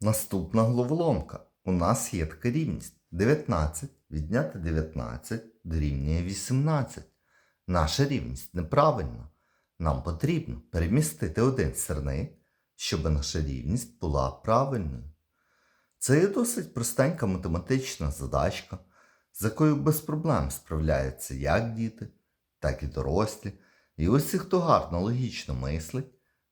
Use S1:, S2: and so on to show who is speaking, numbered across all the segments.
S1: Наступна головоломка. У нас є така рівність. 19 відняти 19 дорівнює 18. Наша рівність неправильна. Нам потрібно перемістити один сірник, щоб наша рівність була правильною. Це є досить простенька математична задачка, з якою без проблем справляються як діти, так і дорослі. І усі, хто гарно логічно мислить,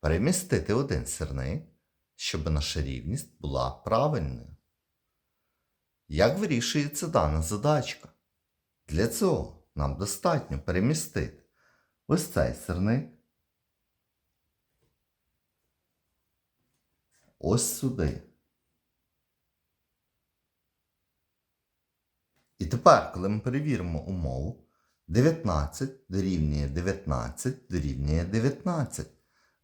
S1: перемістити один сірник, щоб наша рівність була правильною. Як вирішується дана задачка? Для цього нам достатньо перемістити ось цей сирник ось сюди. І тепер, коли ми перевіримо умову, 19 дорівнює 19 дорівнює 19.